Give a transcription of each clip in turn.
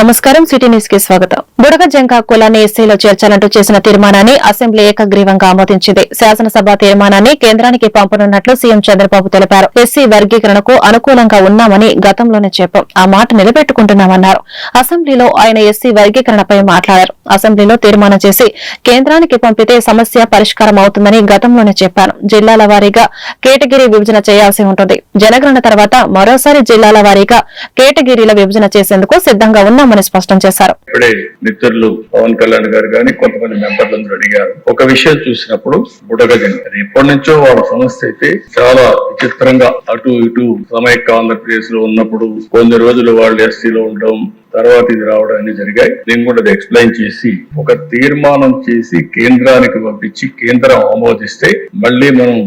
నమస్కారం. సిటీ న్యూస్కి స్వాగతం. బుడగ జంకా కులాన్ని ఎస్సీలో చేర్చాలంటూ చేసిన తీర్మానాన్ని అసెంబ్లీ ఏకగ్రీవంగా ఆమోదించింది. శాసనసభ తీర్మానాన్ని కేంద్రానికి పంపనున్నట్లు సీఎం చంద్రబాబు తెలిపారు. ఎస్సీ వర్గీకరణకు అనుకూలంగా ఉన్నామని గతంలోనే చెప్పాం. ఆ మాట నిలబెట్టుకుంటున్నామన్నారు. అసెంబ్లీలో ఆయన ఎస్సీ వర్గీకరణపై మాట్లాడారు. అసెంబ్లీలో తీర్మానం చేసి కేంద్రానికి పంపితే సమస్య పరిష్కారం అవుతుందని గతంలోనే చెప్పాను జిల్లాల వారీగా కేటగిరీ విభజన చేయాల్సి ఉంటుంది. జనగణన తర్వాత మరోసారి జిల్లాల వారీగా కేటగిరీల విభజన చేసేందుకు సిద్ధంగా ఉన్నామని స్పష్టం చేశారు. ఇప్పుడే మిత్రులు పవన్ కళ్యాణ్ గారు కానీ కొంతమంది మెంబర్లు అడిగారు. ఒక విషయం చూసినప్పుడు బుడగజని అది ఎప్పటి నుంచో వాళ్ళ సమస్య అయితే చాలా విచిత్రంగా అటు ఇటు సమైక్య ఆంధ్రప్రదేశ్లో ఉన్నప్పుడు కొన్ని రోజులు వాళ్ళు ఎస్సీలో ఉండడం తర్వాత ఇది రావడం అన్ని జరిగాయి. నేను కూడా అది ఎక్స్ప్లెయిన్ చేసి ఒక తీర్మానం చేసి కేంద్రానికి పంపించి కేంద్రం ఆమోదిస్తే మళ్ళీ మనం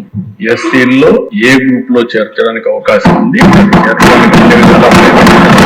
ఎస్సీల్లో ఏ గ్రూప్లో చేర్చడానికి అవకాశం ఉంది చేర్చడానికి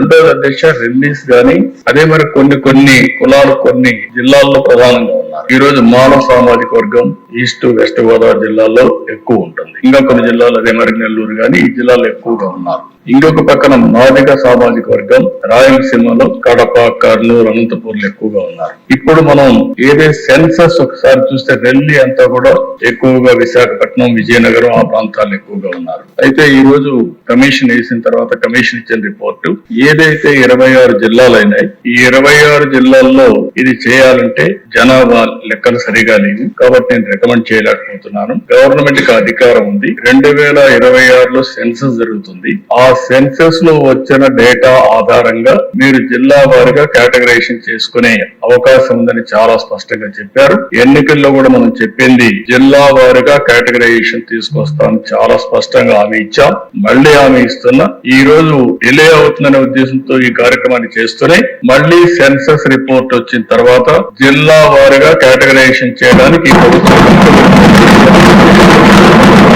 రెండోది అధ్యక్ష రిలీజ్ గాని అదే మరి కొన్ని కొన్ని కులాలు కొన్ని జిల్లాల్లో ప్రధానంగా ఉన్నారు. ఈ రోజు మానవ సామాజిక వర్గం ఈస్ట్ వెస్ట్ గోదావరి జిల్లాలో ఎక్కువ ఉంటుంది. ఇంకా కొన్ని జిల్లాలు అదే మరి నెల్లూరు కానీ ఈ జిల్లాలో ఎక్కువగా ఉన్నారు. ఇంకొక పక్కన మాదిగ సామాజిక వర్గం రాయలసీమలో కడప కర్నూలు అనంతపూర్లు ఎక్కువగా ఉన్నారు. ఇప్పుడు మనం ఏదే సెన్సస్ ఒకసారి చూస్తే ఢిల్లీ అంతా కూడా ఎక్కువగా విశాఖపట్నం విజయనగరం ఆ ప్రాంతాలు ఎక్కువగా ఉన్నారు. అయితే ఈ రోజు కమిషన్ వేసిన తర్వాత కమిషన్ ఇచ్చిన రిపోర్టు ఏదైతే ఇరవై ఆరు జిల్లాలు అయినాయి ఈ ఇరవై ఆరు జిల్లాల్లో ఇది చేయాలంటే జనాభా లెక్కలు సరిగా లేవు. కాబట్టి నేను రికమెండ్ చేయలేకపోతున్నాను గవర్నమెంట్కి అధికారం ఉంది. రెండు వేల ఇరవై ఆరులో సెన్సస్ జరుగుతుంది. ఆ సెన్సస్లో వచ్చిన డేటా ఆధారంగా మీరు జిల్లా వారిగా కేటగరైజేషన్ చేసుకునే అవకాశం ఉందని చాలా స్పష్టంగా చెప్పారు. ఎన్నికల్లో కూడా మనం చెప్పింది జిల్లా వారిగా కేటగరైజేషన్ తీసుకొస్తాం చాలా స్పష్టంగా హామీ ఇచ్చాం. మళ్ళీ హామీ ఇస్తున్నా ఈ రోజు డిలే అవుతుందనే ఉద్దేశంతో ఈ కార్యక్రమాన్ని చేస్తూనే మళ్ళీ సెన్సస్ రిపోర్ట్ వచ్చిన తర్వాత జిల్లా వారిగా కేటగరైజేషన్ చేయడానికి ఈ ప్రభుత్వం Thank you.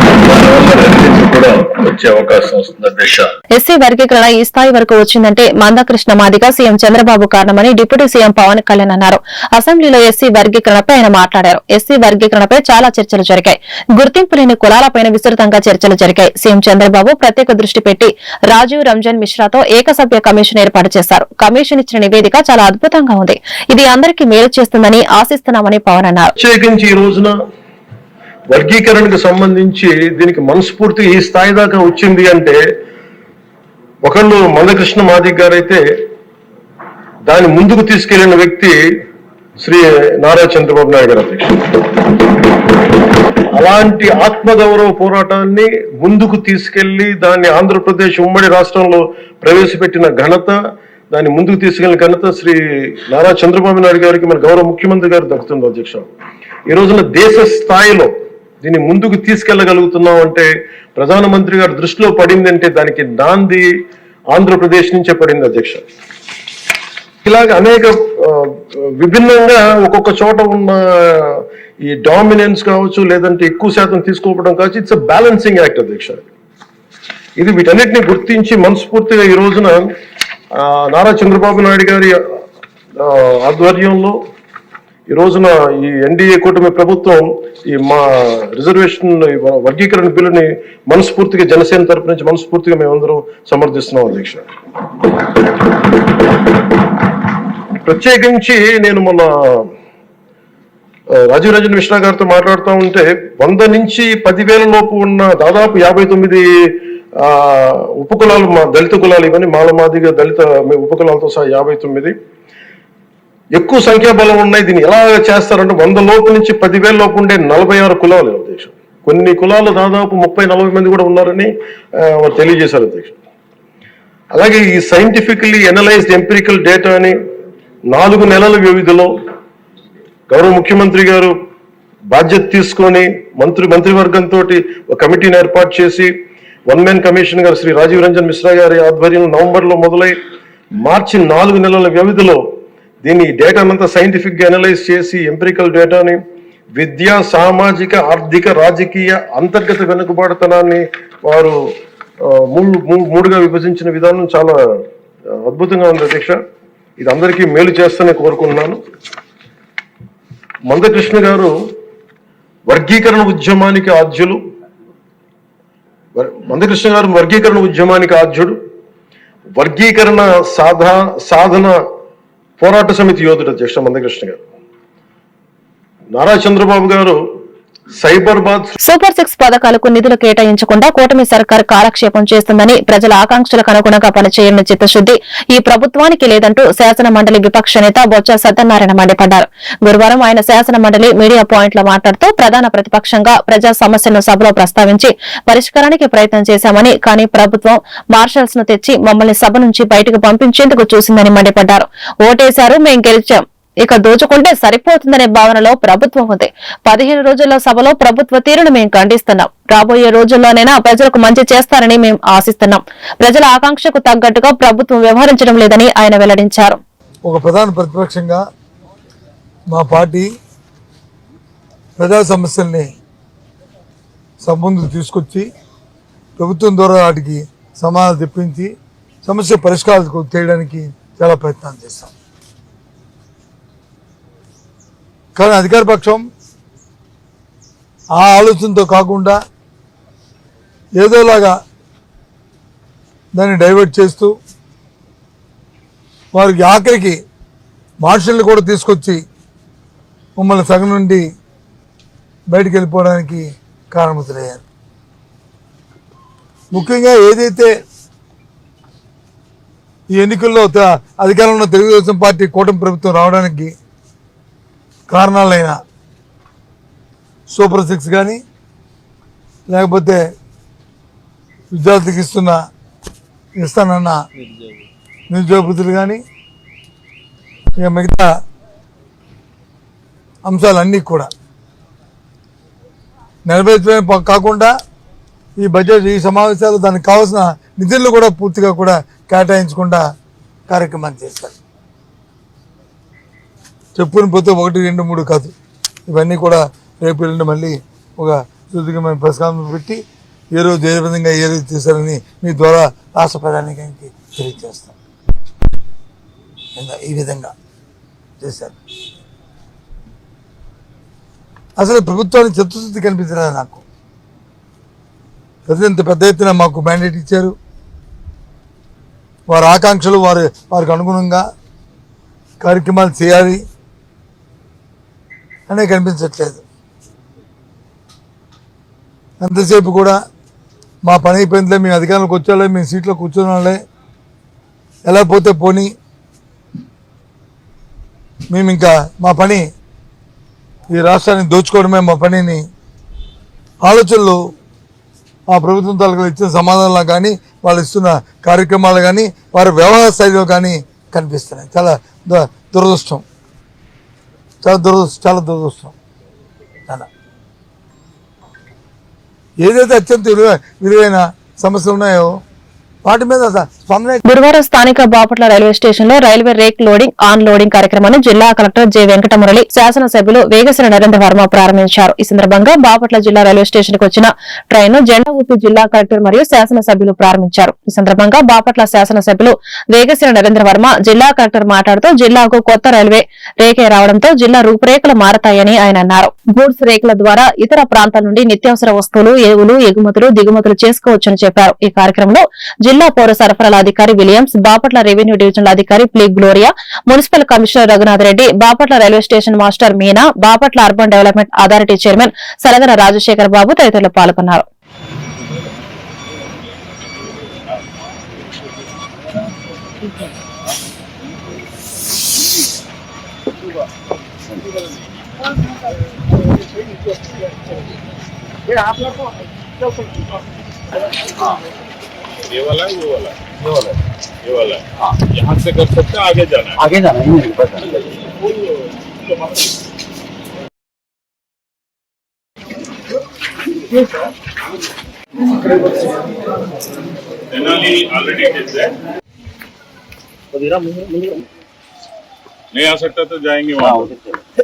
వచ్చే అవకాశం వస్తుంది దిశ. ఎస్సీ వర్గీకరణ ఈ స్థాయి వరకు వచ్చిందంటే మందకృష్ణ మాదిగా సీఎం చంద్రబాబు కారణమని డిప్యూటీ సీఎం పవన్ కళ్యాణ్ అన్నారు. అసెంబ్లీలో ఎస్సీ వర్గీకరణపై ఆయన మాట్లాడారు. ఎస్సీ వర్గీకరణపై చాలా చర్చలు జరిగాయి. గుర్తింపు లేని కులాలపైన విస్తృతంగా చర్చలు జరిగాయి. సీఎం చంద్రబాబు ప్రత్యేక దృష్టి పెట్టి రాజీవ్ రంజన్ మిశ్రాతో ఏకసభ్య కమిషన్ ఏర్పాటు చేశారు. కమిషన్ ఇచ్చిన నివేదిక చాలా అద్భుతంగా ఉంది. ఇది అందరికీ మేలు చేస్తుందని ఆశిస్తున్నామని పవన్ అన్నారు. వర్గీకరణకు సంబంధించి దీనికి మనస్ఫూర్తిగా ఈ స్థాయి దాకా వచ్చింది అంటే ఒకళ్ళు మందకృష్ణ మాదిక్ గారైతే దాన్ని ముందుకు తీసుకెళ్ళిన వ్యక్తి శ్రీ నారా చంద్రబాబు నాయుడు గారు అధ్యక్షుడు అలాంటి ఆత్మగౌరవ పోరాటాన్ని ముందుకు తీసుకెళ్ళి దాన్ని ఆంధ్రప్రదేశ్ ఉమ్మడి రాష్ట్రంలో ప్రవేశపెట్టిన ఘనత దాన్ని ముందుకు తీసుకెళ్ళిన ఘనత శ్రీ నారా చంద్రబాబు నాయుడు గారికి మన గౌరవ ముఖ్యమంత్రి గారు దక్కుతుంది అధ్యక్ష. ఈ రోజున దేశ స్థాయిలో దీన్ని ముందుకు తీసుకెళ్ళగలుగుతున్నాం అంటే ప్రధానమంత్రి గారు దృష్టిలో పడిందంటే దానికి నాంది ఆంధ్రప్రదేశ్ నుంచే పడింది అధ్యక్ష. ఇలాగ అనేక విభిన్నంగా ఒక్కొక్క చోట ఉన్న ఈ డామినెన్స్ కావచ్చు లేదంటే ఎక్కువ శాతం తీసుకోవడం కావచ్చు ఇట్స్ అ బ్యాలెన్సింగ్ యాక్ట్ అధ్యక్ష. ఇది వీటన్నిటిని గుర్తించి మనస్ఫూర్తిగా ఈ రోజున నారా చంద్రబాబు నాయుడు గారి ఆధ్వర్యంలో ఈ రోజున ఈ ఎన్డీఏ కూటమి ప్రభుత్వం ఈ మా రిజర్వేషన్ వర్గీకరణ బిల్లుని మనస్ఫూర్తిగా జనసేన తరపు నుంచి మనస్ఫూర్తిగా మేమందరం సమర్థిస్తున్నాం అధ్యక్ష. ప్రత్యేకించి నేను మొన్న ఆ, రాజీవ్ రంజన్ మిశ్రా గారితో మాట్లాడుతూ ఉంటే వంద నుంచి పదివేల లోపు ఉన్న దాదాపు యాభై తొమ్మిది ఉపకులాలు మా దళిత కులాలు ఇవన్నీ మాలమాదిగా దళిత ఉపకులాలతో సహా యాభై తొమ్మిది. ఎక్కువ సంఖ్యాబలం ఉన్నాయి దీన్ని ఎలా చేస్తారంటే వంద లోపు నుంచి పదివేల లోపు ఉండే నలభై ఆరు కులాలు అధ్యక్షుడు. కొన్ని కులాలు దాదాపు ముప్పై నలభై మంది కూడా ఉన్నారని వారు తెలియజేశారు అధ్యక్షుడు. అలాగే ఈ సైంటిఫికలీ ఎనలైజ్డ్ ఎంపిరికల్ డేటా అని నాలుగు నెలల వ్యవధిలో గౌరవ ముఖ్యమంత్రి గారు బాధ్యత తీసుకొని మంత్రి మంత్రివర్గంతో ఒక కమిటీని ఏర్పాటు చేసి వన్ మ్యాన్ కమిషన్ గారు శ్రీ రాజీవ్ రంజన్ మిశ్రా గారి ఆధ్వర్యంలో నవంబర్లో మొదలై మార్చి నాలుగు నెలల వ్యవధిలో దీన్ని డేటానంతా సైంటిఫిక్ అనలైజ్ చేసి ఎంపిరికల్ డేటాని విద్య సామాజిక ఆర్థిక రాజకీయ అంతర్గత వెనుకబాటుతనాన్ని వారు మూడు మూడుగా విభజించిన విధానం చాలా అద్భుతంగా ఉంది అధ్యక్ష. ఇది అందరికీ మేలు చేస్తూనే కోరుకుంటున్నాను. మందకృష్ణ గారు వర్గీకరణ ఉద్యమానికి ఆద్యులు. మందకృష్ణ గారు వర్గీకరణ ఉద్యమానికి ఆద్యుడు. వర్గీకరణ సాధ సాధన పోరాట సమితి యోధుడు అధ్యక్షుడు మందకృష్ణ గారు. నారా చంద్రబాబు గారు సూపర్ సిక్స్ పథకాలకు నిధులు కేటాయించకుండా కూటమి సర్కార్ కాలక్షేపం చేస్తుందని ప్రజల ఆకాంక్షలకు అనుగుణంగా పనిచేయని చిత్తశుద్ది ఈ ప్రభుత్వానికి లేదంటూ శాసన మండలి విపక్ష నేత బొత్స సత్యనారాయణ మండిపడ్డారు. గురువారం ఆయన శాసన మండలి మీడియా పాయింట్లో మాట్లాడుతూ ప్రధాన ప్రతిపక్షంగా ప్రజా సమస్యలను సభలో ప్రస్తావించి పరిష్కారానికి ప్రయత్నం చేశామని కానీ ప్రభుత్వం మార్షల్స్ను తెచ్చి మమ్మల్ని సభ నుంచి బయటకు పంపించేందుకు చూసిందని మండిపడ్డారు. ఓటేశారు మేం గెలిచాం. ఇక దోచుకుంటే సరిపోతుందనే భావనలో ప్రభుత్వం ఉంది. పదిహేను రోజుల సభలో ప్రభుత్వ తీరును మేము ఖండిస్తున్నాం. రాబోయే రోజుల్లోనైనా ప్రజలకు మంచి చేస్తారని మేము ఆశిస్తున్నాం. ప్రజల ఆకాంక్షకు తగ్గట్టుగా ప్రభుత్వం వ్యవహరించడం లేదని ఆయన వెల్లడించారు. ఒక ప్రధాన ప్రతిపక్షంగా మా పార్టీ ప్రజా సమస్యల్ని సంబంధం తీసుకొచ్చి ప్రభుత్వం ద్వారా వాటికి సమాధానం తెప్పించి సమస్య పరిష్కారాలకు చేయడానికి చాలా ప్రయత్నాలు చేస్తాం. కానీ అధికార పక్షం ఆ ఆలోచనతో కాకుండా ఏదోలాగా దాన్ని డైవర్ట్ చేస్తూ వారికి ఆఖరికి మార్షల్ని కూడా తీసుకొచ్చి మమ్మల్ని సగం నుండి బయటికి వెళ్ళిపోవడానికి కారణమవుతున్నాయారు ముఖ్యంగా ఏదైతే ఈ ఎన్నికల్లో త- అధికారంలో తెలుగుదేశం పార్టీ కూటమి ప్రభుత్వం రావడానికి కారణాలైన సూపర్ సిక్స్ కానీ లేకపోతే విద్యార్థికి ఇస్తున్న ఇస్తానన్న నిరుద్యోగ కానీ ఇక మిగతా అంశాలన్నీ కూడా నెరవేర్చడమే కాకుండా ఈ బడ్జెట్ ఈ సమావేశాలు దానికి కావాల్సిన నిధులను కూడా పూర్తిగా కూడా కేటాయించకుండా కార్యక్రమాన్ని చేస్తారు. చెప్పుకుని పోతే ఒకటి రెండు మూడు కాదు. ఇవన్నీ కూడా రేపు ఎల్లుండి మళ్ళీ ఒక సుదీర్ఘమైన ప్రస్కారం పెట్టి ఏ రోజు ఏ విధంగా ఏ రోజు చేశారని మీ ద్వారా రాష్ట్ర ప్రధానికి తెలియజేస్తాం. ఇంకా ఈ విధంగా చేశారు. అసలు ప్రభుత్వానికి చిత్తశుద్ధి కనిపించలేదు నాకు. ప్రజలు ఇంత పెద్ద ఎత్తున మాకు మ్యాండేట్ ఇచ్చారు. వారి ఆకాంక్షలు వారి వారికి అనుగుణంగా కార్యక్రమాలు చేయాలి. అనే కనిపించట్లేదు. ఎంతసేపు కూడా మా పని అయిపోయిందిలే మేము అధికారంలోకి వచ్చాలే మేము సీట్లో కూర్చున్నాలే ఎలా పోతే పోనీ మేము ఇంకా మా పని ఈ రాష్ట్రాన్ని దోచుకోవడమే మా పనిని ఆలోచనలు ఆ ప్రభుత్వం తాలూకు ఇచ్చిన సమాధానాలు కానీ వాళ్ళు ఇస్తున్న కార్యక్రమాలు కానీ వారి వ్యవహార శైలిలో కానీ కనిపిస్తున్నాయి. చాలా దురదృష్టం. చాలా దురదృష్టం చాలా దురదృష్టం. చాలా ఏదైతే అత్యంత విలువ విలువైన సమస్యలు ఉన్నాయో వాటి మీద గురువారం స్థానిక బాపట్ల రైల్వే స్టేషన్లో railway rake loading unloading కార్యక్రమాన్ని జిల్లా కలెక్టర్ జె వెంకటమురళి శాసనసభ్యులు వేగశ్రీ నరేంద్ర వర్మ ప్రారంభించారు. ఈ సందర్భంగా బాపట్ల జిల్లా రైల్వే స్టేషన్కు వచ్చిన ట్రైన్ను జెండా ఊపి జిల్లా కలెక్టర్ మరియు శాసనసభ్యులు ప్రారంభించారు. ఈ సందర్భంగా బాపట్ల శాసనసభ్యులు వేగశ్రీ నరేంద్ర వర్మ జిల్లా కలెక్టర్ మాట్లాడుతూ జిల్లాకు కొత్త రైల్వే రేకే రావడంతో జిల్లా రూపురేఖలు మారతాయని ఆయన అన్నారు. గూడ్స్ రేకుల ద్వారా ఇతర ప్రాంతాల నుండి నిత్యావసర వస్తువులు ఎరువులు ఎగుమతులు దిగుమతులు చేసుకోవచ్చని చెప్పారు. ఈ కార్యక్రమంలో జిల్లా పౌర సరఫరాల అధికారి విలియమ్స్ బాపట్ల రెవెన్యూ డివిజనల్ అధికారి plea Gloria municipal commissioner Raghunath Reddy Bapatla railway station master Meena Bapatla urban development authority chairman Salagana Rajasekhar Babu తదితరులు పాల్గొన్నారు. ये वाला है वो वाला ये वाला ये वाला है। यहाँ से कर सकते हैं आगे जाना है। आगे जाना है मेरे पास तेनाली ऑलरेडी नहीं आ सकता तो जाएँगे वहाँ।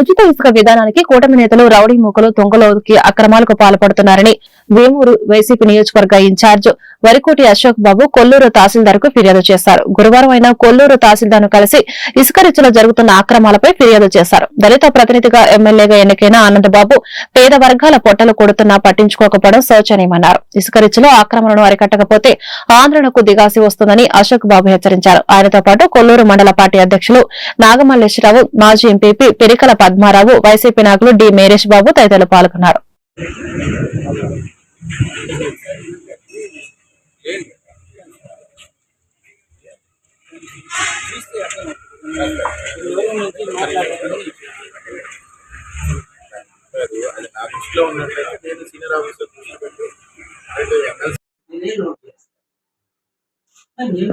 ఉచిత ఇసుక విధానానికి కూటమి నేతలు రౌడీ మూకలు తొంగలోకి అక్రమాలకు పాల్పడుతున్నారని వేమూరు వైసీపీ నియోజకవర్గ ఇన్ఛార్జ్ వరికోటి అశోక్ బాబు కొల్లూరు తహసీల్దార్కు ఫిర్యాదు చేశారు. గురువారం అయిన కొల్లూరు తహసీల్దార్ను కలిసి ఇసుక రీతిలో జరుగుతున్న అక్రమాలపై ఫిర్యాదు చేశారు. దళిత ప్రతినిధిగా ఎమ్మెల్యేగా ఎన్నికైన ఆనందబాబు పేద వర్గాల పొట్టలు కొడుతున్నా పట్టించుకోకపోవడం శోచనీయమన్నారు. ఇసుక రీతిలో ఆక్రమణను అరికట్టకపోతే ఆందోళనకు దిగాసి వస్తుందని అశోక్ బాబు హెచ్చరించారు. ఆయనతో పాటు కొల్లూరు మండల పార్టీ అధ్యక్షులు నాగమల్లేశ్వరరావు మాజీ ఎంపీపీ పెరికల పద్మారావు వైసీపీ నాయకులు డి. మేరేష్ బాబు తదితరులు పాల్గొన్నారు. అది నా దృష్టిలో ఉన్నట్లయితే నేను సీనియర్ ఆఫీసర్ దృష్టి పెట్టి నేను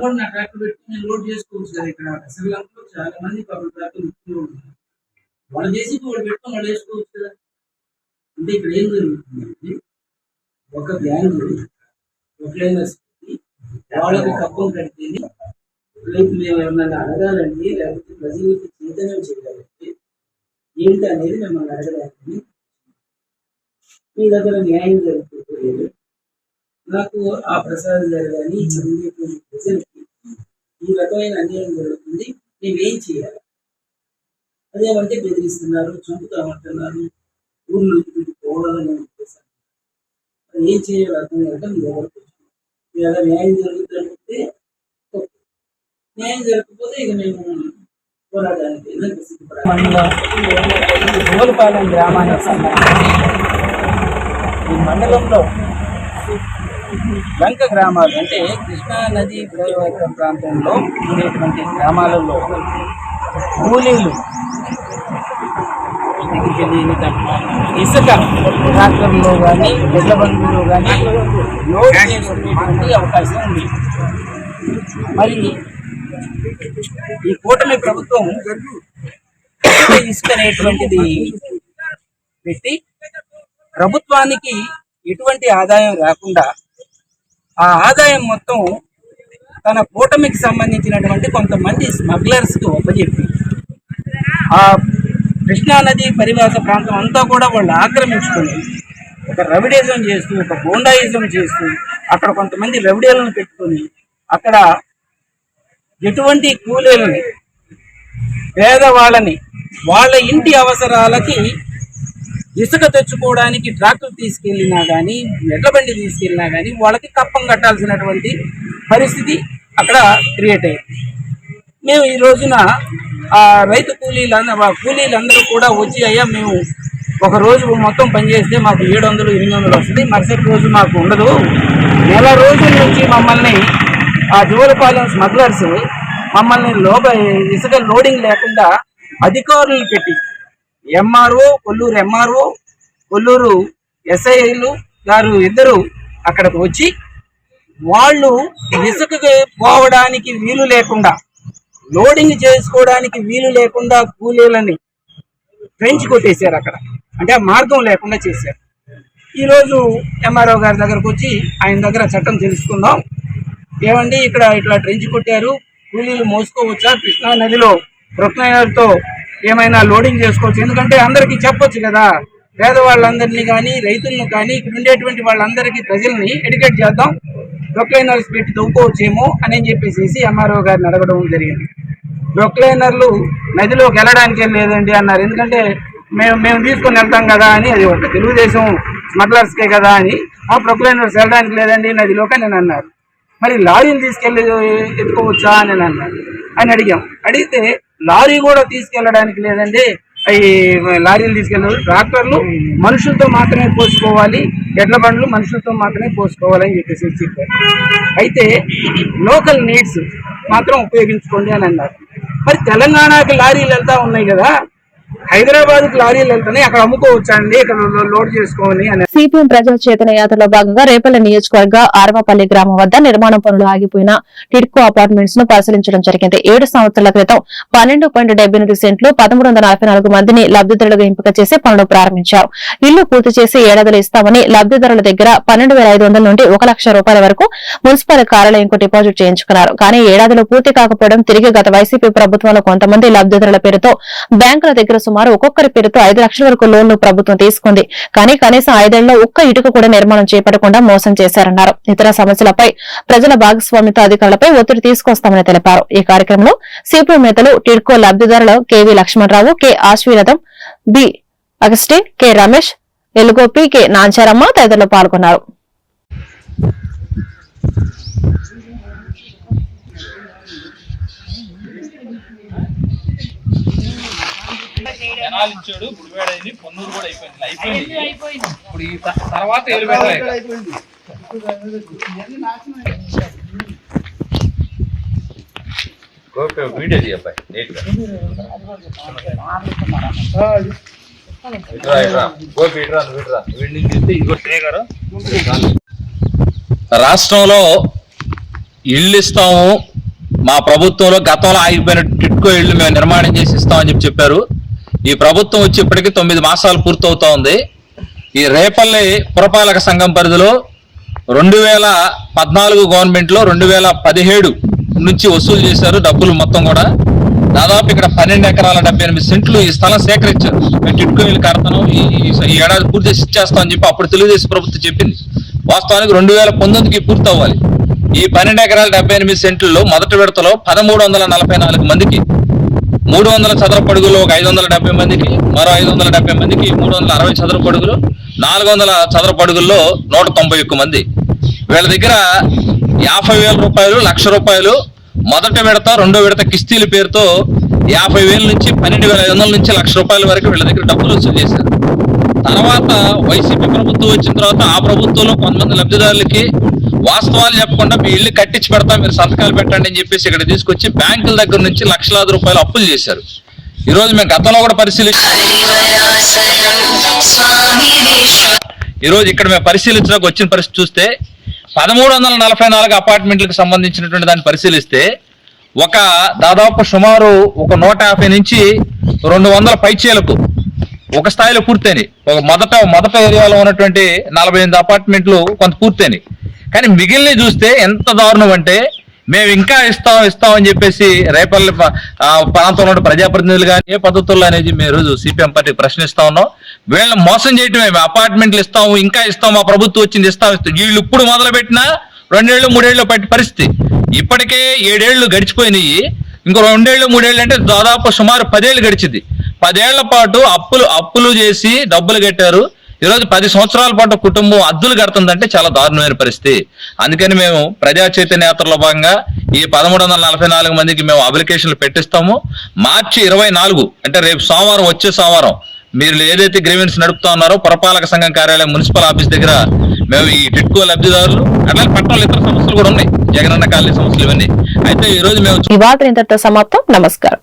కూడా నా ట్రాక్ పెట్టి నేను లోడ్ చేసుకోవచ్చు సార్. ఇక్కడ శ్రీలంకలో చాలా మంది పబ్లిక్ ట్రాక్ ఉన్నారు. వాళ్ళు చేసి వాళ్ళు పెట్టుకొని వాళ్ళు వేసుకోవచ్చు కదా. అంటే ఇక్కడ ఏం జరుగుతుందంటే ఒక గ్యాంగ్ ఒక వాళ్ళకి కప్పం కడితేనే రేపు మేము ఏమన్నా అడగాలండి లేకపోతే ప్రజలకు చైతన్యం చేయాలంటే ఏంటి అనేది మిమ్మల్ని అడగడానికి మీ దగ్గర న్యాయం జరుగుతుంది నాకు ఆ ప్రసాద్ గారు కానీ చదివేటువంటి ప్రజలకి ఈ రకమైన అన్యాయం జరుగుతుంది. మేమేం చేయాలి? అదేమంటే బెదిరిస్తున్నారు చంపుతామంటున్నారు. ఊర్లు పెట్టి పోవాలని ఉద్దేశం మరి ఏం చేయాలి అర్థం కాక మీ దగ్గరకు వచ్చాను మీ అలా న్యాయం జరుగుతుందంటే న్యాయం జరగకపోతే ఇక మేము పోరాటానికి సిద్ధపడాలి గ్రామానికి సంబంధించి ఈ మండలంలో లంక గ్రామాలు అంటే కృష్ణా నది పరివాహక ప్రాంతంలో ఉండేటువంటి గ్రామాలలో కూలీలు దగ్గరికి తప్ప ఇసుక ట్రాక్టర్లో కానీ ఎడ్ల బంధువులో కానీ లోడ్ చేసుకునేటువంటి అవకాశం ఉంది మరి ఈ కూటమి ప్రభుత్వం ఇసుక అనేటువంటిది పెట్టి ప్రభుత్వానికి ఎటువంటి ఆదాయం రాకుండా ఆ ఆదాయం మొత్తం తన కూటమికి సంబంధించినటువంటి కొంతమంది స్మగ్లర్స్కి ఒప్పజెప్పి ఆ కృష్ణా నది పరివాస ప్రాంతం అంతా కూడా వాళ్ళు ఆక్రమించుకొని ఒక రవిడేజం చేస్తూ ఒక బోండాయిజం చేస్తూ అక్కడ కొంతమంది రవిడేలను పెట్టుకొని అక్కడ ఎటువంటి కూలీలని పేదవాళ్ళని వాళ్ళ ఇంటి అవసరాలకి ఇసుక తెచ్చుకోవడానికి ట్రాక్టర్ తీసుకెళ్ళినా కానీ ఎడ్ల బండి తీసుకెళ్ళినా కానీ వాళ్ళకి కప్పం కట్టాల్సినటువంటి పరిస్థితి అక్కడ క్రియేట్ అయ్యింది మేము ఈ రోజున ఆ రైతు కూలీలందరూ కూలీలందరూ కూడా వచ్చి అయ్యా మేము ఒక రోజు మొత్తం పనిచేస్తే మాకు ఏడు వందలు ఎనిమిది వందలు వస్తుంది. మరుసటి రోజు మాకు ఉండదు. నెల రోజుల నుంచి మమ్మల్ని ఆ జోలపాలెం స్మగ్లర్స్ మమ్మల్ని లోప ఇసుక లోడింగ్ లేకుండా అధికారులు పెట్టి ఎంఆర్ఓ కొల్లూరు ఎంఆర్ఓ కొల్లూరు ఎస్ఐలు గారు ఇద్దరు అక్కడికి వచ్చి వాళ్ళు ఇసుకకి పోవడానికి వీలు లేకుండా లోడింగ్ చేసుకోవడానికి వీలు లేకుండా కూలీలని ట్రెంచ్ కొట్టేశారు అక్కడ. అంటే ఆ మార్గం లేకుండా చేశారు. ఈ రోజు ఎంఆర్ఓ గారి దగ్గరకు వచ్చి ఆయన దగ్గర చట్టం తెలుసుకుందాం. ఏమండి ఇక్కడ ఇట్లా ట్రెంచ్ కొట్టారు కూలీలు మోసుకోవచ్చా? కృష్ణా నదిలో ప్రొక్లైనర్తో ఏమైనా లోడింగ్ చేసుకోవచ్చు? ఎందుకంటే అందరికీ చెప్పొచ్చు కదా పేదవాళ్ళందరినీ కానీ రైతులను కానీ ఇక్కడ ఉండేటువంటి వాళ్ళందరికీ ప్రజల్ని ఎడ్యుకేట్ చేద్దాం. ప్రొక్లైనర్స్ పెట్టి తవ్వుకోవచ్చేమో అని చెప్పేసి ఎంఆర్ఓ గారిని అడగడం జరిగింది. ప్రొక్లైనర్లు నదిలోకి వెళ్ళడానికే లేదండి అన్నారు. ఎందుకంటే మేము మేము తీసుకొని వెళ్తాం కదా అని అది ఒక తెలుగుదేశం స్మగ్లర్స్కే కదా అని ఆ ప్రొక్లైనర్స్ వెళ్ళడానికి లేదండి నదిలోకి నేను అన్నారు. మరి లారీని తీసుకెళ్ళి ఎత్తుకోవచ్చా అని అన్నారు. అన్నాను అని అడిగాం. అడిగితే లారీ కూడా తీసుకెళ్ళడానికి లేదండి. అవి లారీలు తీసుకెళ్ళిన ట్రాక్టర్లు మనుషులతో మాత్రమే పోసుకోవాలి. ఎడ్ల బండ్లు మనుషులతో మాత్రమే పోసుకోవాలని చెప్పేసి చెప్పారు. అయితే లోకల్ నీడ్స్ మాత్రం ఉపయోగించుకోండి అని అన్నారు. మరి తెలంగాణకి లారీలు వెళ్తా ఉన్నాయి కదా హైదరాబాద్ లారీలు వెళ్తున్నాయి అక్కడ అమ్ముకోవచ్చండి ఇక్కడ లోడ్ చేసుకోవాలి అని. సిపిఎం ప్రజా చేతన యాత్రలో భాగంగా రేపల్ల నియోజకవర్గ ఆర్వపల్లి గ్రామం వద్ద నిర్మాణ పనులు ఆగిపోయిన టిడ్కో అపార్ట్మెంట్స్ను పరిశీలించడం జరిగింది. ఏడు సంవత్సరాల క్రితం పన్నెండు పాయింట్ డెబ్బై ఎనిమిది సెంట్లు పదమూడు వందల నలభై నాలుగు మందిని లబ్దిదారులుగా ఎంపిక చేసి పనులు ప్రారంభించారు. ఇల్లు పూర్తి చేసి ఏడాదిలో ఇస్తామని లబ్దిదారుల దగ్గర పన్నెండు వేల ఐదు వందల నుండి ఒక లక్ష రూపాయల వరకు మున్సిపల్ కార్యాలయంకు డిపాజిట్ చేయించుకున్నారు. కానీ ఏడాదిలో పూర్తి కాకపోవడం తిరిగి గత వైసీపీ ప్రభుత్వంలో కొంతమంది లబ్దిదారుల పేరుతో బ్యాంకుల దగ్గర సుమారు ఒక్కొక్కరి పేరుతో ఐదు లక్షల వరకు లోన్లు ప్రభుత్వం తీసుకుంది. కానీ కనీసం ఐదేళ్ళలో ఒక్క ఇటుక కూడా నిర్మాణం చేపట్టకుండా మోసం చేశారన్నారు. ఇతర సమస్యలపై ప్రజల భాగస్వామ్యత అధికారులపై ఒత్తిడి తీసుకొస్తామని తెలిపారు. ఈ కార్యక్రమంలో సిపిఎం నేతలు TIDCO లబ్దిదారులు K V Lakshmanarao K Aswiratham B Augustine K Ramesh ఎలుగోపి K Nancharamma తదితరులు పాల్గొన్నారు. జనాలు ఇచ్చాడు గుడివాడైంది పొన్నూరు కూడా అయిపోయింది. అయిపోయింది. ఇప్పుడు ఈ తర్వాత ఎలివేటర్ వీడియో శ్రేయగారు. రాష్ట్రంలో ఇల్లు ఇస్తాము. మా ప్రభుత్వంలో గతంలో ఆగిపోయిన టిట్కో ఇల్లు మేము నిర్మాణం చేసి ఇస్తామని చెప్పి చెప్పారు. ఈ ప్రభుత్వం వచ్చి ఇప్పటికీ తొమ్మిది మాసాలు పూర్తవుతా ఉంది ఈ రేపల్లి పురపాలక సంఘం పరిధిలో రెండు వేల పద్నాలుగు గవర్నమెంట్లో రెండు వేల పదిహేడు నుంచి వసూలు చేశారు డబ్బులు మొత్తం కూడా. దాదాపు ఇక్కడ పన్నెండు ఎకరాల డెబ్బై ఎనిమిది సెంట్లు ఈ స్థలం సేకరించారు. మేము టిట్కో ఇల్లు ఈ ఈ ఏడాది పూర్తి చేసి ఇచ్చేస్తామని చెప్పి అప్పుడు తెలుగుదేశం ప్రభుత్వం చెప్పింది. వాస్తవానికి రెండు వేల పంతొమ్మిదికి పూర్తి అవ్వాలి ఈ పన్నెండు ఎకరాల డెబ్బై ఎనిమిది సెంట్లలో మొదటి విడతలో పదమూడు వందల నలభై నాలుగు మందికి మూడు వందల చదరపు అడుగులు ఒక ఐదు వందల డెబ్బై మందికి మరో ఐదు వందల డెబ్బై మందికి మూడు వందల అరవై చదరపు అడుగులు నాలుగు వందల చదరపు అడుగుల్లో నూట తొంభై ఒక్క మంది. వీళ్ళ దగ్గర యాభై వేల రూపాయలు లక్ష రూపాయలు మొదటి విడత రెండో విడత కిస్తీల పేరుతో యాభై వేల నుంచి పన్నెండు వేల ఐదు వందల నుంచి లక్ష రూపాయల వరకు వీళ్ళ దగ్గర డబ్బులు వసూలు చేశారు. తర్వాత వైసీపీ ప్రభుత్వం వచ్చిన తర్వాత ఆ ప్రభుత్వంలో కొంతమంది లబ్ధిదారులకి వాస్తవాలు చెప్పకుండా మీ ఇల్లు కట్టించి పెడతాం మీరు సంతకాలు పెట్టండి అని చెప్పేసి ఇక్కడ తీసుకొచ్చి బ్యాంకుల దగ్గర నుంచి లక్షలాది రూపాయలు అప్పులు చేశారు. ఈ రోజు మేము గతంలో కూడా పరిశీలించాం. ఈ రోజు ఇక్కడ మేము పరిశీలించడానికి వచ్చిన పరిస్థితి చూస్తే పదమూడు వందల నలభై నాలుగు అపార్ట్మెంట్లకు సంబంధించినటువంటి దాన్ని పరిశీలిస్తే ఒక దాదాపు సుమారు ఒక నూట యాభై నుంచి రెండు వందల పైచేలకు ఒక స్థాయిలో పూర్తయినాయి. ఒక మొదట మొదట ఏరియాలో ఉన్నటువంటి నలభై ఎనిమిది అపార్ట్మెంట్లు కొంత పూర్తయినాయి. కానీ మిగిలిన చూస్తే ఎంత దారుణం అంటే మేము ఇంకా ఇస్తాం ఇస్తాం అని చెప్పేసి రేపల్లి ప్రాంతంలో ఉన్న ప్రజాప్రతినిధులు కానీ ఏ పద్ధతుల్లో అనేది మేము రోజు సిపిఎం పార్టీ ప్రశ్నిస్తా ఉన్నాం. వీళ్ళని మోసం చేయటమే మేము అపార్ట్మెంట్లు ఇస్తాము ఇంకా ఇస్తాం మా ప్రభుత్వం వచ్చింది ఇస్తాం ఇస్తాం వీళ్ళు ఇప్పుడు మొదలు పెట్టినా రెండేళ్ళు మూడేళ్ళు పట్టి పరిస్థితి. ఇప్పటికే ఏడేళ్ళు గడిచిపోయినాయి. ఇంకో రెండేళ్ళు మూడేళ్ళు అంటే దాదాపు సుమారు పదేళ్ళు గడిచింది. పదేళ్ళ పాటు అప్పులు అప్పులు చేసి డబ్బులు కట్టారు. ఈరోజు పది సంవత్సరాల పాటు కుటుంబం అద్దులు కడుతుందంటే చాలా దారుణమైన పరిస్థితి. అందుకని మేము ప్రజా చైతన్య యాత్రలో భాగంగా ఈ పదమూడు వందల నలభై నాలుగు మందికి మేము అప్లికేషన్లు పెట్టిస్తాము. మార్చి ఇరవై నాలుగు అంటే రేపు సోమవారం వచ్చే సోమవారం మీరు ఏదైతే గ్రీవెన్స్ నడుపుతా ఉన్నారో పురపాలక సంఘం కార్యాలయం మున్సిపల్ ఆఫీస్ దగ్గర మేము ఈ టిట్కో లబ్ధిదారులు అట్లాగే పట్టణంలో ఇతర సమస్యలు కూడా ఉన్నాయి. జగనన్న కాలనీ సమస్యలు ఇవన్నీ. అయితే ఈ రోజు మేము ఈ వార్త ఇంతటితో సమాప్తం. నమస్కారం.